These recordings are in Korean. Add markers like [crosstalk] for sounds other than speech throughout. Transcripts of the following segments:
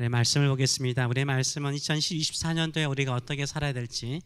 우리 말씀을 보겠습니다. 우리의 말씀은 2024년도에 우리가 어떻게 살아야 될지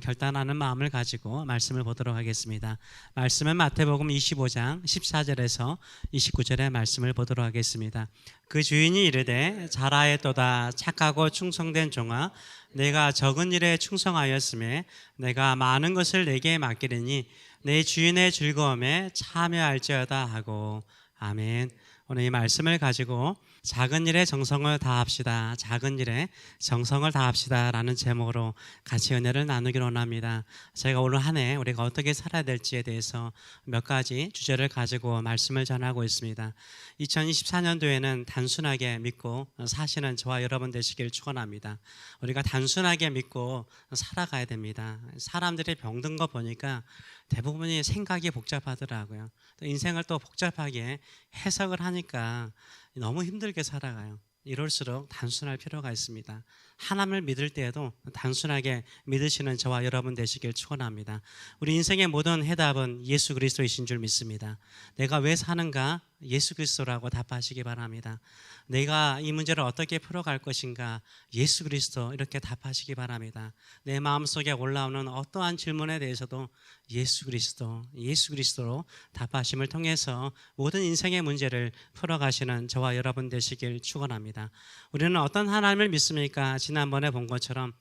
결단하는 마음을 가지고 말씀을 보도록 하겠습니다. 말씀은 마태복음 25장 14절에서 29절의 말씀을 보도록 하겠습니다. 그 주인이 이르되 잘하였도다 착하고 충성된 종아 내가 적은 일에 충성하였음에 내가 많은 것을 내게 맡기리니 내 주인의 즐거움에 참여할지어다 하고 아멘. 오늘 이 말씀을 가지고 작은 일에 정성을 다합시다. 작은 일에 정성을 다합시다. 라는 제목으로 같이 은혜를 나누기를 원합니다. 제가 오늘 한 해 우리가 어떻게 살아야 될지에 대해서 몇 가지 주제를 가지고 말씀을 전하고 있습니다. 2024년도에는 단순하게 믿고 사시는 저와 여러분 되시길 축원합니다. 우리가 단순하게 믿고 살아가야 됩니다. 사람들이 병든 거 보니까 대부분이 생각이 복잡하더라고요. 또 인생을 또 복잡하게 해석을 하니까 너무 힘들게 살아가요. 이럴수록 단순할 필요가 있습니다. 하나님을 믿을 때에도 단순하게 믿으시는 저와 여러분 되시길 축원합니다. 우리 인생의 모든 해답은 예수 그리스도이신 줄 믿습니다. 내가 왜 사는가? 예수 그리스도라고 답하시기 바랍니다. 내가 이 문제를 어떻게 풀어갈 것인가? 예수 그리스도 이렇게 답하시기 바랍니다. 내 마음속에 올라오는 어떠한 질문에 대해서도 예수 그리스도, 예수 그리스도로 답하심을 통해서 모든 인생의 문제를 풀어가시는 저와 여러분 되시길 축원합니다. 우리는 어떤 하나님을 믿습니까? 지난번에 본 것처럼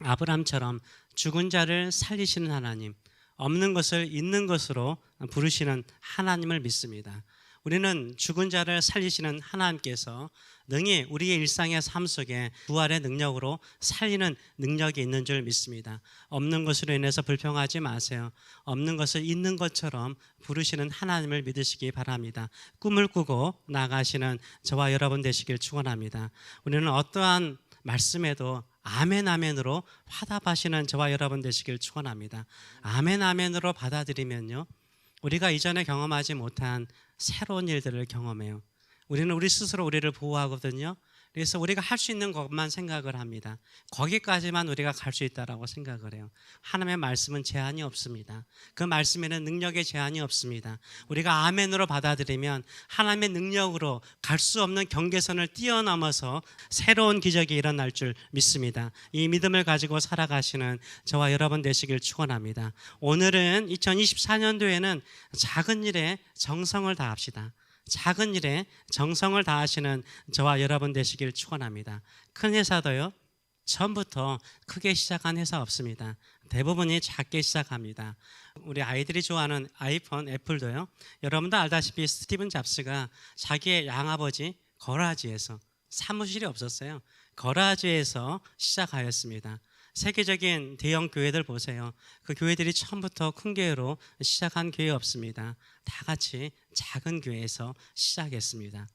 아브람처럼 죽은 자를 살리시는 하나님, 없는 것을 있는 것으로 부르시는 하나님을 믿습니다. 우리는 죽은 자를 살리시는 하나님께서 능히 우리의 일상의 삶 속에 부활의 능력으로 살리는 능력이 있는 줄 믿습니다. 없는 것으로 인해서 불평하지 마세요. 없는 것을 있는 것처럼 부르시는 하나님을 믿으시기 바랍니다. 꿈을 꾸고 나가시는 저와 여러분 되시길 축원합니다. 우리는 어떠한 말씀에도 아멘 아멘으로 화답하시는 저와 여러분 되시길 축원합니다. 아멘 아멘으로 받아들이면요. 우리가 이전에 경험하지 못한 새로운 일들을 경험해요. 우리는 우리 스스로 우리를 보호하거든요. 그래서 우리가 할 수 있는 것만 생각을 합니다. 거기까지만 우리가 갈 수 있다라고 생각을 해요. 하나님의 말씀은 제한이 없습니다. 그 말씀에는 능력의 제한이 없습니다. 우리가 아멘으로 받아들이면 하나님의 능력으로 갈 수 없는 경계선을 뛰어넘어서 새로운 기적이 일어날 줄 믿습니다. 이 믿음을 가지고 살아가시는 저와 여러분 되시길 축원합니다. 오늘은 2024년도에는 작은 일에 정성을 다합시다. 작은 일에 정성을 다하시는 저와 여러분 되시길 축원합니다. 큰 회사도요. 처음부터 크게 시작한 회사 없습니다. 대부분이 작게 시작합니다. 우리 아이들이 좋아하는 아이폰, 애플도요. 여러분도 알다시피 스티븐 잡스가 자기의 양아버지 거라지에서 사무실이 없었어요. 거라지에서 시작하였습니다. 세계적인 대형 교회들 보세요. 그 교회들이 처음부터 큰 교회로 시작한 교회 없습니다. 다 같이 작은 교회에서 시작했습니다.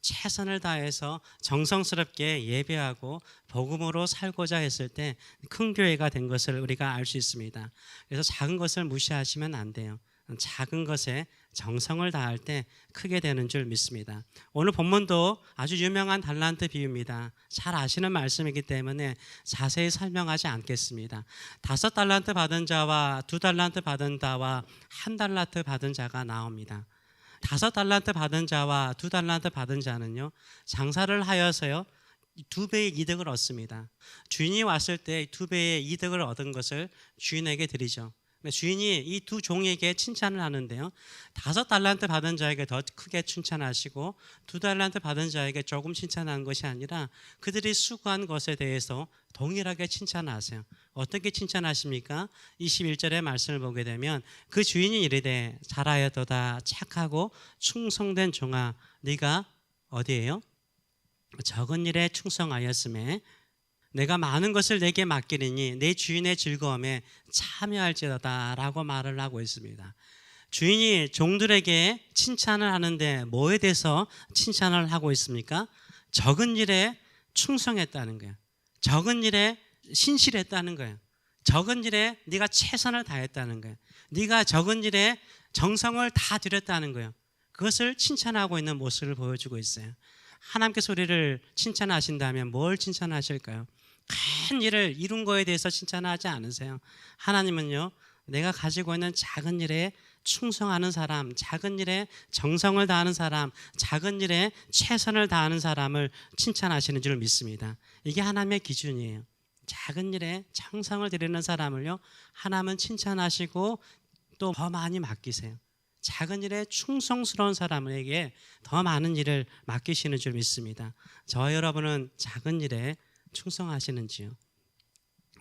최선을 다해서 정성스럽게 예배하고 복음으로 살고자 했을 때 큰 교회가 된 것을 우리가 알 수 있습니다. 그래서 작은 것을 무시하시면 안 돼요. 작은 것에 정성을 다할 때 크게 되는 줄 믿습니다. 오늘 본문도 아주 유명한 달란트 비유입니다. 잘 아시는 말씀이기 때문에 자세히 설명하지 않겠습니다. 다섯 달란트 받은 자와 두 달란트 받은 자와 한 달란트 받은 자가 나옵니다. 다섯 달란트 받은 자와 두 달란트 받은 자는요, 장사를 하여서요, 두 배의 이득을 얻습니다. 주인이 왔을 때 두 배의 이득을 얻은 것을 주인에게 드리죠. 주인이 이 두 종에게 칭찬을 하는데요. 다섯 달란트 받은 자에게 더 크게 칭찬하시고 두 달란트 받은 자에게 조금 칭찬하는 것이 아니라 그들이 수고한 것에 대해서 동일하게 칭찬하세요. 어떻게 칭찬하십니까? 21절의 말씀을 보게 되면 그 주인이 이르되 잘하였도다 착하고 충성된 종아 네가 어디에요? 적은 일에 충성하였음에 내가 많은 것을 내게 맡기리니 내 주인의 즐거움에 참여할지어다라고 말을 하고 있습니다. 주인이 종들에게 칭찬을 하는데 뭐에 대해서 칭찬을 하고 있습니까? 적은 일에 충성했다는 거예요. 적은 일에 신실했다는 거예요. 적은 일에 네가 최선을 다했다는 거예요. 네가 적은 일에 정성을 다 들였다는 거예요. 그것을 칭찬하고 있는 모습을 보여주고 있어요. 하나님께서 우리를 칭찬하신다면 뭘 칭찬하실까요? 큰 일을 이룬 거에 대해서 칭찬하지 않으세요. 하나님은요, 내가 가지고 있는 작은 일에 충성하는 사람, 작은 일에 정성을 다하는 사람, 작은 일에 최선을 다하는 사람을 칭찬하시는 줄 믿습니다. 이게 하나님의 기준이에요. 작은 일에 정성을 들이는 사람을요, 하나님은 칭찬하시고 또 더 많이 맡기세요. 작은 일에 충성스러운 사람에게 더 많은 일을 맡기시는 줄 믿습니다. 저 여러분은 작은 일에 충성하시는지요?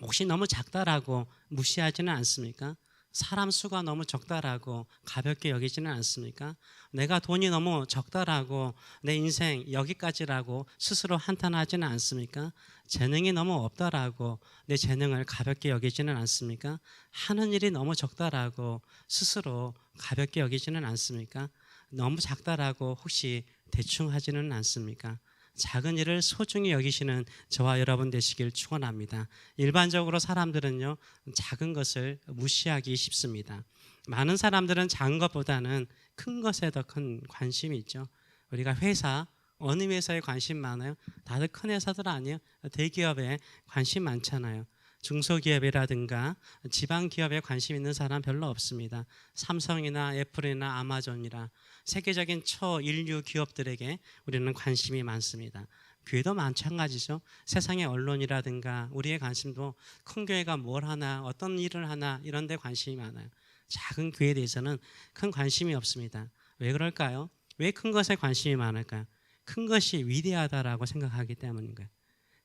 혹시 너무 작다라고 무시하지는 않습니까? 사람 수가 너무 적다라고 가볍게 여기지는 않습니까? 내가 돈이 너무 적다라고 내 인생 여기까지라고 스스로 한탄하지는 않습니까? 재능이 너무 없다라고 내 재능을 가볍게 여기지는 않습니까? 하는 일이 너무 적다라고 스스로 가볍게 여기지는 않습니까? 너무 작다라고 혹시 대충 하지는 않습니까? 작은 일을 소중히 여기시는 저와 여러분 되시길 축원합니다. 일반적으로 사람들은요 작은 것을 무시하기 쉽습니다. 많은 사람들은 작은 것보다는 큰 것에 더 큰 관심이 있죠. 우리가 회사 어느 회사에 관심 많아요? 다들 큰 회사들 아니에요? 대기업에 관심 많잖아요. 중소기업이라든가 지방 기업에 관심 있는 사람 별로 없습니다. 삼성이나 애플이나 아마존이라 세계적인 초인류 기업들에게 우리는 관심이 많습니다. 교회도 마찬가지죠. 세상의 언론이라든가 우리의 관심도 큰 교회가 뭘 하나, 어떤 일을 하나 이런 데 관심이 많아요. 작은 교회에 대해서는 큰 관심이 없습니다. 왜 그럴까요? 왜 큰 것에 관심이 많을까요? 큰 것이 위대하다라고 생각하기 때문인 거예요.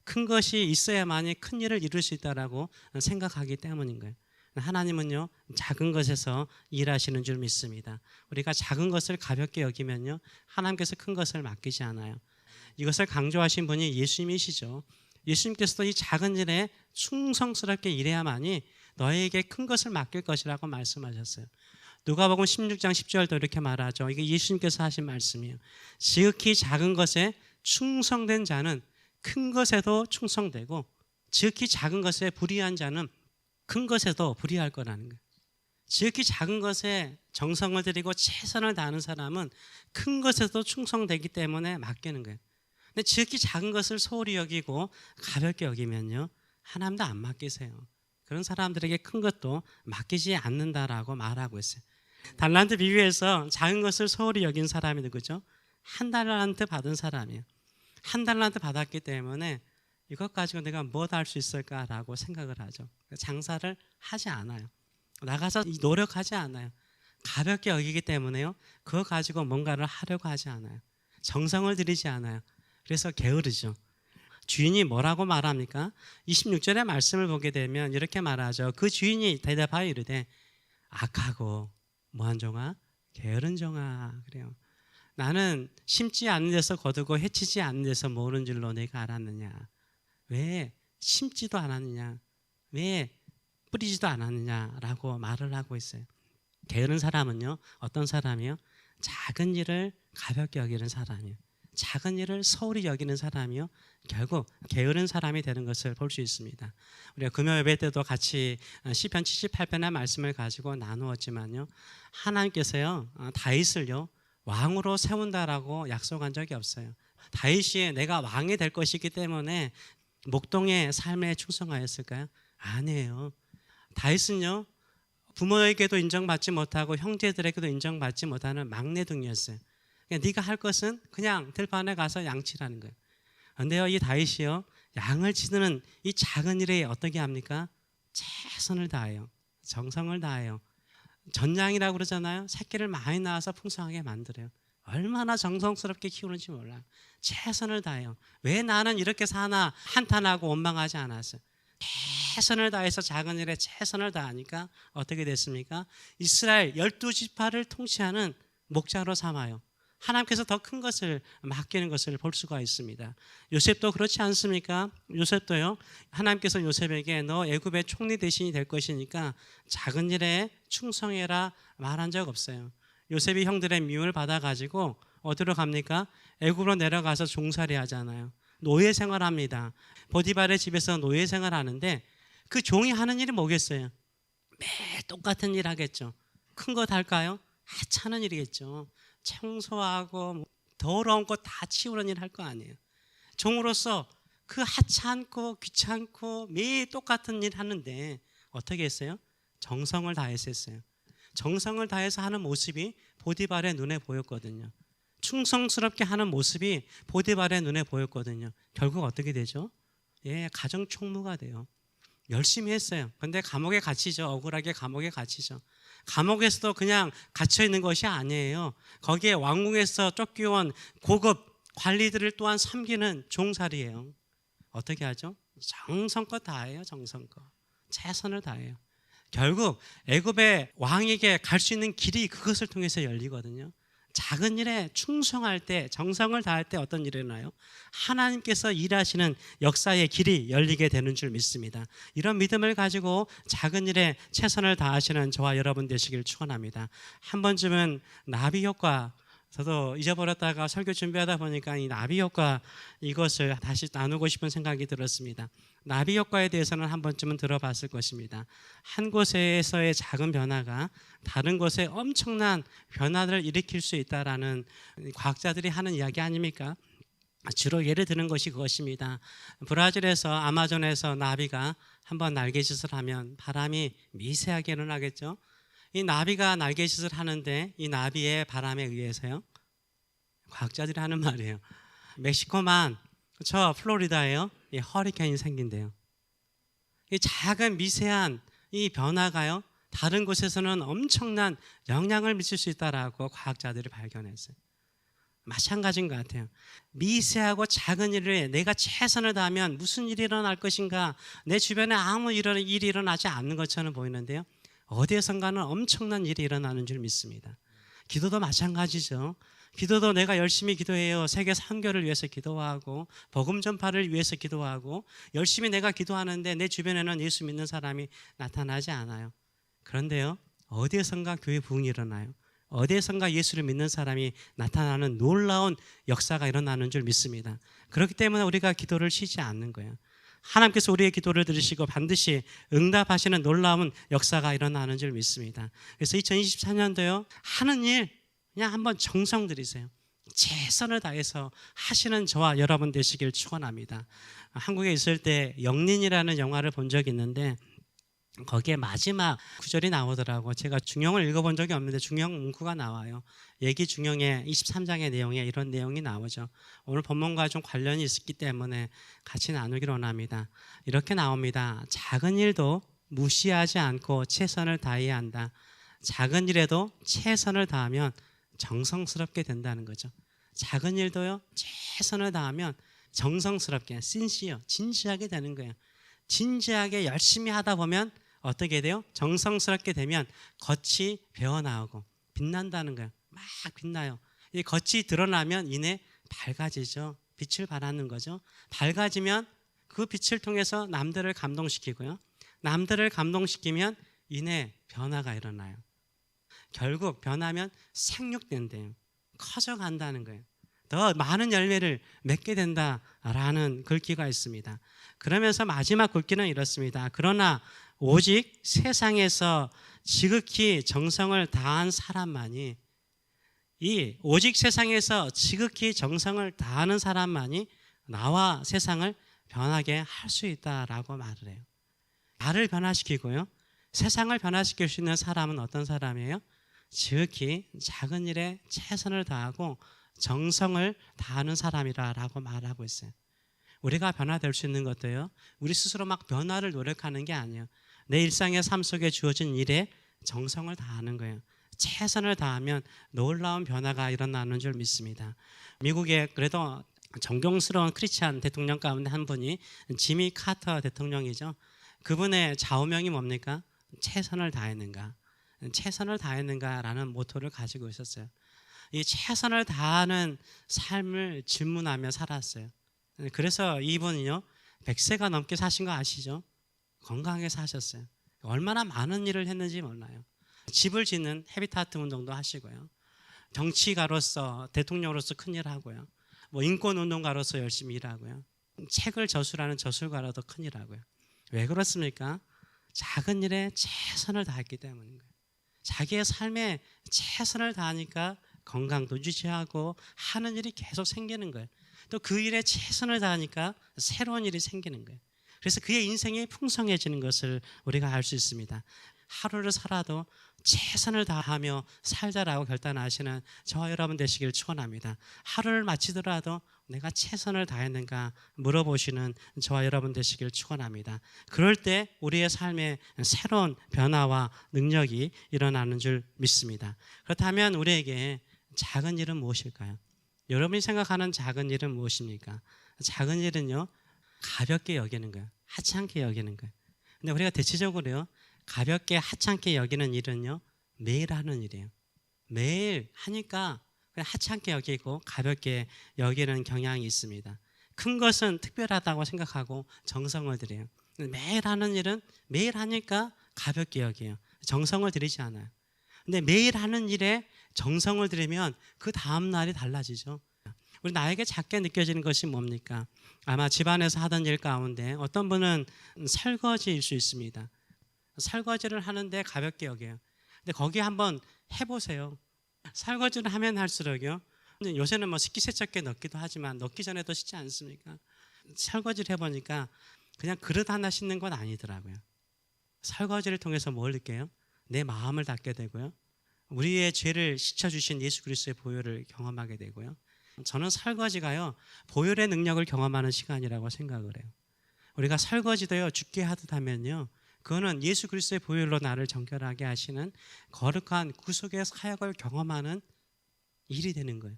큰 것이 있어야만이 큰 일을 이룰 수 있다라고 생각하기 때문인 거예요. 하나님은요 작은 것에서 일하시는 줄 믿습니다. 우리가 작은 것을 가볍게 여기면요 하나님께서 큰 것을 맡기지 않아요. 이것을 강조하신 분이 예수님이시죠. 예수님께서도 이 작은 일에 충성스럽게 일해야만이 너에게 큰 것을 맡길 것이라고 말씀하셨어요. 누가복음 16장 10절도 이렇게 말하죠. 이게 예수님께서 하신 말씀이에요. 지극히 작은 것에 충성된 자는 큰 것에도 충성되고 지극히 작은 것에 불의한 자는 큰 것에도 불의할 거라는 거예요. 지극히 작은 것에 정성을 들이고 최선을 다하는 사람은 큰 것에도 충성되기 때문에 맡기는 거예요. 근데 지극히 작은 것을 소홀히 여기고 가볍게 여기면요. 하나님도 안 맡기세요. 그런 사람들에게 큰 것도 맡기지 않는다라고 말하고 있어요. 달란트 비유에서 작은 것을 소홀히 여긴 사람이 누구죠? 한 달란트 받은 사람이에요. 한 달란트 받았기 때문에 이것 가지고 내가 뭐할수 있을까라고 생각을 하죠. 장사를 하지 않아요. 나가서 노력하지 않아요. 가볍게 여기기 때문에요. 그거 가지고 뭔가를 하려고 하지 않아요. 정성을 들이지 않아요. 그래서 게으르죠. 주인이 뭐라고 말합니까? 26절의 말씀을 보게 되면 이렇게 말하죠. 그 주인이 대답하여 이르되 악하고 뭐한 종아? 게으른 종아. 그래요. 나는 심지 않는 데서 거두고 해치지 않는 데서 모는 줄로 내가 알았느냐? 왜 심지도 않았느냐? 왜 뿌리지도 않았느냐라고 말을 하고 있어요. 게으른 사람은요, 어떤 사람이요? 작은 일을 가볍게 여기는 사람이요. 작은 일을 소홀히 여기는 사람이요. 결국 게으른 사람이 되는 것을 볼 수 있습니다. 우리가 금요 예배 때도 같이 시편 78편의 말씀을 가지고 나누었지만요. 하나님께서요. 어, 다윗을요. 왕으로 세운다라고 약속한 적이 없어요. 다윗이 내가 왕이 될 것이기 때문에 목동의 삶에 충성하였을까요? 아니에요. 다윗은요. 부모에게도 인정받지 못하고 형제들에게도 인정받지 못하는 막내둥이었어요. 그러니까 네가 할 것은 그냥 들판에 가서 양치라는 거예요. 그런데요, 이 다윗이요, 양을 치는 이 작은 일에 어떻게 합니까? 최선을 다해요. 정성을 다해요. 전양이라고 그러잖아요. 새끼를 많이 낳아서 풍성하게 만들어요. 얼마나 정성스럽게 키우는지 몰라요. 최선을 다해요. 왜 나는 이렇게 사나 한탄하고 원망하지 않았어요. 최선을 다해서 작은 일에 최선을 다하니까 어떻게 됐습니까? 이스라엘 열두 지파를 통치하는 목자로 삼아요. 하나님께서 더 큰 것을 맡기는 것을 볼 수가 있습니다. 요셉도 그렇지 않습니까? 요셉도요. 하나님께서 요셉에게 너 애굽의 총리 대신이 될 것이니까 작은 일에 충성해라 말한 적 없어요. 요셉이 형들의 미움을 받아 가지고 어디로 갑니까? 애굽으로 내려가서 종살이 하잖아요. 노예 생활합니다. 보디발의 집에서 노예 생활하는데 그 종이 하는 일이 뭐겠어요? 매일 똑같은 일 하겠죠. 큰것 할까요? 하찮은 일이겠죠. 청소하고 뭐 더러운 거 다 치우는 일 할 거 아니에요. 종으로서 그 하찮고 귀찮고 매일 똑같은 일 하는데 어떻게 했어요? 정성을 다했었어요. 정성을 다해서 하는 모습이 보디발의 눈에 보였거든요. 충성스럽게 하는 모습이 보디발의 눈에 보였거든요. 결국 어떻게 되죠? 예, 가정 총무가 돼요. 열심히 했어요. 근데 감옥에 갇히죠. 억울하게 감옥에 갇히죠. 감옥에서도 그냥 갇혀 있는 것이 아니에요. 거기에 왕궁에서 쫓겨온 고급 관리들을 또한 섬기는 종살이에요. 어떻게 하죠? 정성껏 다해요. 정성껏. 최선을 다해요. 결국 애굽의 왕에게 갈 수 있는 길이 그것을 통해서 열리거든요. 작은 일에 충성할 때 정성을 다할 때 어떤 일이 일어나요? 하나님께서 일하시는 역사의 길이 열리게 되는 줄 믿습니다. 이런 믿음을 가지고 작은 일에 최선을 다하시는 저와 여러분 되시길 축원합니다. 한 번쯤은 나비 효과 저도 잊어버렸다가 설교 준비하다 보니까 이 나비 효과 이것을 다시 나누고 싶은 생각이 들었습니다. 나비 효과에 대해서는 한 번쯤은 들어봤을 것입니다. 한 곳에서의 작은 변화가 다른 곳에 엄청난 변화를 일으킬 수 있다라는 과학자들이 하는 이야기 아닙니까? 주로 예를 드는 것이 그것입니다. 브라질에서 아마존에서 나비가 한번 날개짓을 하면 바람이 미세하게 일어나겠죠. 이 나비가 날개짓을 하는데 이 나비의 바람에 의해서요. 과학자들이 하는 말이에요. 멕시코만 저 플로리다에요. 이 허리케인이 생긴대요. 이 작은 미세한 이 변화가요. 다른 곳에서는 엄청난 영향을 미칠 수 있다라고 과학자들이 발견했어요. 마찬가지인 것 같아요. 미세하고 작은 일을 내가 최선을 다하면 무슨 일이 일어날 것인가 내 주변에 아무 일이 일어나지 않는 것처럼 보이는데요. 어디에선가는 엄청난 일이 일어나는 줄 믿습니다. 기도도 마찬가지죠. 기도도 내가 열심히 기도해요. 세계 선교를 위해서 기도하고 복음 전파를 위해서 기도하고 열심히 내가 기도하는데 내 주변에는 예수 믿는 사람이 나타나지 않아요. 그런데요. 어디에선가 교회 부흥이 일어나요. 어디에선가 예수를 믿는 사람이 나타나는 놀라운 역사가 일어나는 줄 믿습니다. 그렇기 때문에 우리가 기도를 쉬지 않는 거예요. 하나님께서 우리의 기도를 들으시고 반드시 응답하시는 놀라운 역사가 일어나는 줄 믿습니다. 그래서 2024년도요, 하는 일 그냥 한번 정성 들이세요. 최선을 다해서 하시는 저와 여러분 되시길 축원합니다. 한국에 있을 때 영린이라는 영화를 본 적이 있는데 거기에 마지막 구절이 나오더라고. 제가 중용을 읽어본 적이 없는데 중용 문구가 나와요. 얘기 중용의 23장의 내용에 이런 내용이 나오죠. 오늘 본문과 좀 관련이 있기 때문에 같이 나누기로 원합니다. 이렇게 나옵니다. 작은 일도 무시하지 않고 최선을 다해야 한다. 작은 일에도 최선을 다하면 정성스럽게 된다는 거죠. 작은 일도요, 최선을 다하면 정성스럽게, 신시요, 진지하게 되는 거예요. 진지하게 열심히 하다 보면 어떻게 돼요? 정성스럽게 되면 겉이 배어나오고 빛난다는 거예요. 막 빛나요. 이 겉이 드러나면 이내 밝아지죠. 빛을 발하는 거죠. 밝아지면 그 빛을 통해서 남들을 감동시키고요. 남들을 감동시키면 이내 변화가 일어나요. 결국 변하면 생육된대요. 커져간다는 거예요. 더 많은 열매를 맺게 된다라는 글귀가 있습니다. 그러면서 마지막 글귀는 이렇습니다. 그러나 오직 세상에서 지극히 정성을 다한 사람만이 이 오직 세상에서 지극히 정성을 다하는 사람만이 나와 세상을 변하게 할 수 있다라고 말을 해요. 나를 변화시키고요. 세상을 변화시킬 수 있는 사람은 어떤 사람이에요? 지극히 작은 일에 최선을 다하고 정성을 다하는 사람이라라고 말하고 있어요. 우리가 변화될 수 있는 것도요. 우리 스스로 막 변화를 노력하는 게 아니에요. 내 일상의 삶 속에 주어진 일에 정성을 다하는 거예요. 최선을 다하면 놀라운 변화가 일어나는 줄 믿습니다. 미국에 그래도 존경스러운 크리스찬 대통령 가운데 한 분이 지미 카터 대통령이죠. 그분의 좌우명이 뭡니까? 최선을 다했는가? 최선을 다했는가라는 모토를 가지고 있었어요. 이 최선을 다하는 삶을 질문하며 살았어요. 그래서 이분이요, 100세가 넘게 사신 거 아시죠? 건강하게 사셨어요. 얼마나 많은 일을 했는지 몰라요. 집을 짓는 헤비타트 운동도 하시고요. 정치가로서 대통령으로서 큰 일 하고요. 뭐 인권 운동가로서 열심히 일하고요. 책을 저술하는 저술가로도 큰 일 하고요. 왜 그렇습니까? 작은 일에 최선을 다했기 때문인 거예요. 자기의 삶에 최선을 다하니까 건강도 유지하고 하는 일이 계속 생기는 거예요. 또 그 일에 최선을 다하니까 새로운 일이 생기는 거예요. 그래서 그의 인생이 풍성해지는 것을 우리가 알 수 있습니다. 하루를 살아도 최선을 다하며 살자라고 결단하시는 저와 여러분 되시길 축원합니다. 하루를 마치더라도 내가 최선을 다했는가 물어보시는 저와 여러분 되시길 축원합니다. 그럴 때 우리의 삶에 새로운 변화와 능력이 일어나는 줄 믿습니다. 그렇다면 우리에게 작은 일은 무엇일까요? 여러분이 생각하는 작은 일은 무엇입니까? 작은 일은요 가볍게 여기는 거예요. 하찮게 여기는 거예요. 근데 우리가 대체적으로요 가볍게 하찮게 여기는 일은요 매일 하는 일이에요. 매일 하니까 그냥 하찮게 여기고 가볍게 여기는 경향이 있습니다. 큰 것은 특별하다고 생각하고 정성을 들여요. 매일 하는 일은 매일 하니까 가볍게 여겨요. 정성을 들이지 않아요. 근데 매일 하는 일에 정성을 들이면 그 다음 날이 달라지죠. 우리 나에게 작게 느껴지는 것이 뭡니까? 아마 집안에서 하던 일 가운데 어떤 분은 설거지일 수 있습니다. 설거지를 하는데 가볍게 여겨요. 근데 거기 한번 해보세요. 설거지를 하면 할수록요. 요새는 뭐 식기세척기에 넣기도 하지만 넣기 전에도 씻지 않습니까? 설거지를 해보니까 그냥 그릇 하나 씻는 건 아니더라고요. 설거지를 통해서 뭘 느껴요? 내 마음을 닫게 되고요. 우리의 죄를 씻어주신 예수 그리스도의 보혈을 경험하게 되고요. 저는 설거지가요 보혈의 능력을 경험하는 시간이라고 생각을 해요. 우리가 설거지도요 죽게 하듯 하면요 그거는 예수 그리스도의 보혈로 나를 정결하게 하시는 거룩한 구속의 사역을 경험하는 일이 되는 거예요.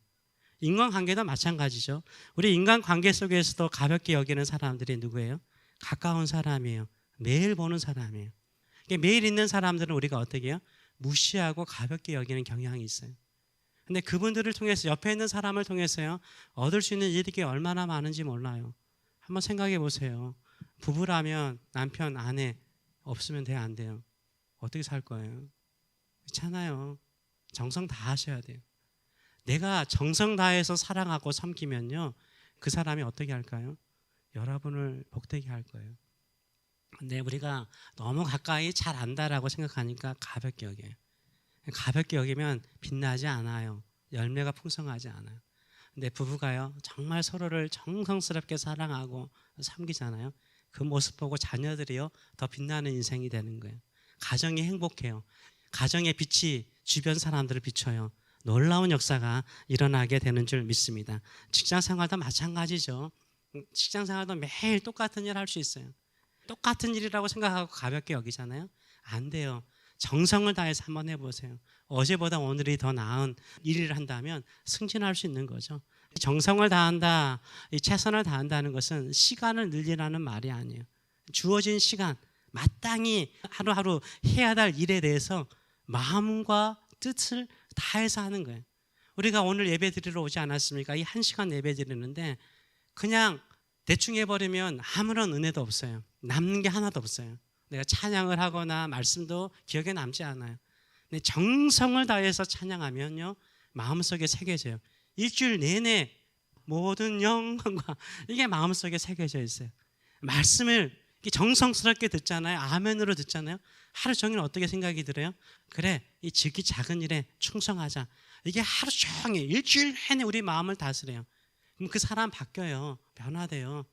인간관계도 마찬가지죠. 우리 인간관계 속에서도 가볍게 여기는 사람들이 누구예요? 가까운 사람이에요. 매일 보는 사람이에요. 매일 있는 사람들은 우리가 어떻게 해요? 무시하고 가볍게 여기는 경향이 있어요. 근데 그분들을 통해서 옆에 있는 사람을 통해서요 얻을 수 있는 이득이 얼마나 많은지 몰라요. 한번 생각해 보세요. 부부라면 남편 아내 없으면 돼요 안 돼요? 어떻게 살 거예요? 그렇잖아요. 정성 다 하셔야 돼요. 내가 정성 다해서 사랑하고 섬기면요 그 사람이 어떻게 할까요? 여러분을 복되게 할 거예요. 근데 우리가 너무 가까이 잘 안다라고 생각하니까 가볍게 여겨요. 가볍게 여기면 빛나지 않아요. 열매가 풍성하지 않아요. 근데 부부가요, 정말 서로를 정성스럽게 사랑하고 섬기잖아요. 그 모습 보고 자녀들이요, 더 빛나는 인생이 되는 거예요. 가정이 행복해요. 가정의 빛이 주변 사람들을 비춰요. 놀라운 역사가 일어나게 되는 줄 믿습니다. 직장 생활도 마찬가지죠. 직장 생활도 매일 똑같은 일 할 수 있어요. 똑같은 일이라고 생각하고 가볍게 여기잖아요. 안 돼요. 정성을 다해서 한번 해보세요. 어제보다 오늘이 더 나은 일을 한다면 승진할 수 있는 거죠. 정성을 다한다, 이 최선을 다한다는 것은 시간을 늘리라는 말이 아니에요. 주어진 시간, 마땅히 하루하루 해야 할 일에 대해서 마음과 뜻을 다해서 하는 거예요. 우리가 오늘 예배 드리러 오지 않았습니까? 이 한 시간 예배 드리는데 그냥 대충 해버리면 아무런 은혜도 없어요. 남는 게 하나도 없어요. 내가 찬양을 하거나 말씀도 기억에 남지 않아요. 근데 정성을 다해서 찬양하면요 마음속에 새겨져요. 일주일 내내 모든 영광과 [laughs] 이게 마음속에 새겨져 있어요. 말씀을 정성스럽게 듣잖아요. 아멘으로 듣잖아요. 하루 종일 어떻게 생각이 들어요? 그래, 이 지기 작은 일에 충성하자. 이게 하루 종일 일주일 내내 우리 마음을 다스려요. 그럼 그 사람 바뀌어요. 변화돼요.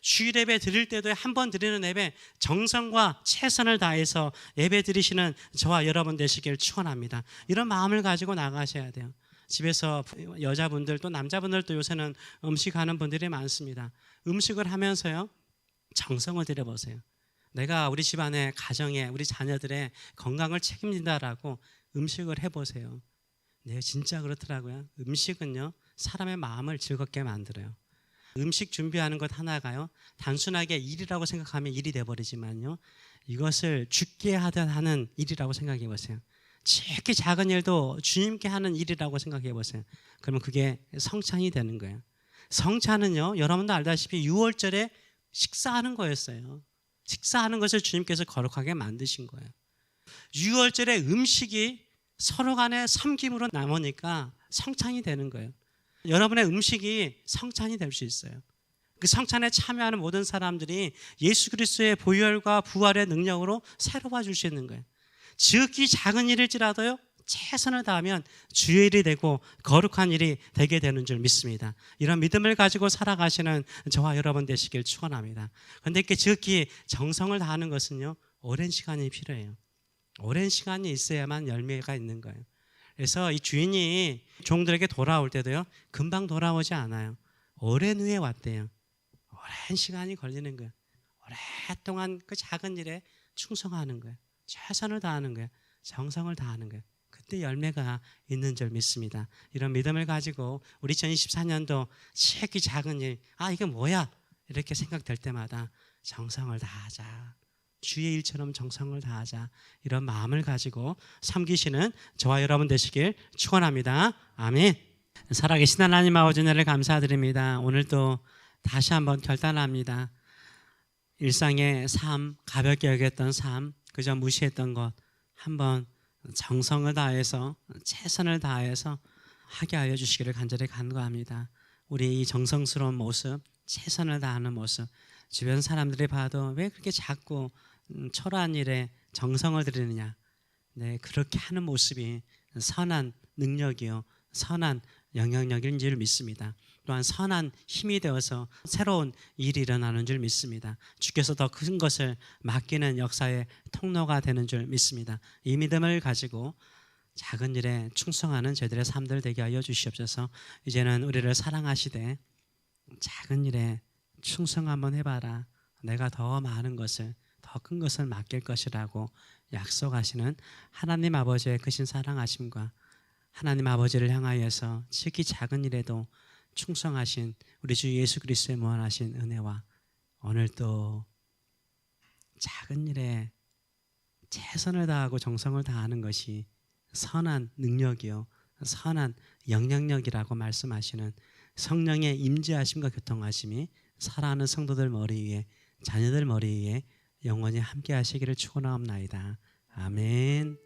주일 예배 드릴 때도 한 번 드리는 예배 정성과 최선을 다해서 예배 드리시는 저와 여러분 되시길 축원합니다. 이런 마음을 가지고 나가셔야 돼요. 집에서 여자분들 또 남자분들도 요새는 음식하는 분들이 많습니다. 음식을 하면서요 정성을 들여 보세요. 내가 우리 집안의 가정에 우리 자녀들의 건강을 책임진다라고 음식을 해보세요. 네, 진짜 그렇더라고요. 음식은요 사람의 마음을 즐겁게 만들어요. 음식 준비하는 것 하나가요. 단순하게 일이라고 생각하면 일이 돼버리지만요. 이것을 죽게 하듯 하는 일이라고 생각해 보세요. 지극히 작은 일도 주님께 하는 일이라고 생각해 보세요. 그러면 그게 성찬이 되는 거예요. 성찬은요, 여러분도 알다시피 6월절에 식사하는 거였어요. 식사하는 것을 주님께서 거룩하게 만드신 거예요. 6월절에 음식이 서로 간에 섬김으로 남으니까 성찬이 되는 거예요. 여러분의 음식이 성찬이 될 수 있어요. 그 성찬에 참여하는 모든 사람들이 예수 그리스도의 보혈과 부활의 능력으로 새로워 줄수 있는 거예요. 지극히 작은 일일지라도요. 최선을 다하면 주의 일이 되고 거룩한 일이 되게 되는 줄 믿습니다. 이런 믿음을 가지고 살아가시는 저와 여러분 되시길 축원합니다. 그런데 이렇게 지극히 정성을 다하는 것은요. 오랜 시간이 필요해요. 오랜 시간이 있어야만 열매가 있는 거예요. 그래서 이 주인이 종들에게 돌아올 때도요. 금방 돌아오지 않아요. 오랜 후에 왔대요. 오랜 시간이 걸리는 거예요. 오랫동안 그 작은 일에 충성하는 거예요. 최선을 다하는 거예요. 정성을 다하는 거예요. 그때 열매가 있는 줄 믿습니다. 이런 믿음을 가지고 우리 2024년도 책이 작은 일, 아 이게 뭐야? 이렇게 생각될 때마다 정성을 다하자. 주의 일처럼 정성을 다하자. 이런 마음을 가지고 섬기시는 저와 여러분 되시길 축원합니다. 아멘. 살아계신 하나님 아버지 은혜를 감사드립니다. 오늘도 다시 한번 결단합니다. 일상의 삶, 가볍게 여겼던 삶, 그저 무시했던 것 한번 정성을 다해서 최선을 다해서 하게 하여 주시기를 간절히 간구합니다. 우리 이 정성스러운 모습, 최선을 다하는 모습, 주변 사람들이 봐도 왜 그렇게 자꾸 음, 초라한 일에 정성을 들이느냐? 네, 그렇게 하는 모습이 선한 능력이요, 선한 영향력인 줄 믿습니다. 또한 선한 힘이 되어서 새로운 일이 일어나는 줄 믿습니다. 주께서 더 큰 것을 맡기는 역사의 통로가 되는 줄 믿습니다. 이 믿음을 가지고 작은 일에 충성하는 저희들의 삶들 되게 하여 주시옵소서. 이제는 우리를 사랑하시되 작은 일에 충성 한번 해봐라. 내가 더 많은 것을 더 큰 것을 맡길 것이라고 약속하시는 하나님 아버지의 크신 사랑하심과 하나님 아버지를 향하여서 지극히 작은 일에도 충성하신 우리 주 예수 그리스도의 무한하신 은혜와 오늘도 작은 일에 최선을 다하고 정성을 다하는 것이 선한 능력이요 선한 영향력이라고 말씀하시는 성령의 임재하심과 교통하심이 살아가는 성도들 머리 위에 자녀들 머리 위에 영원히 함께 하시기를 축원하옵나이다. 아멘.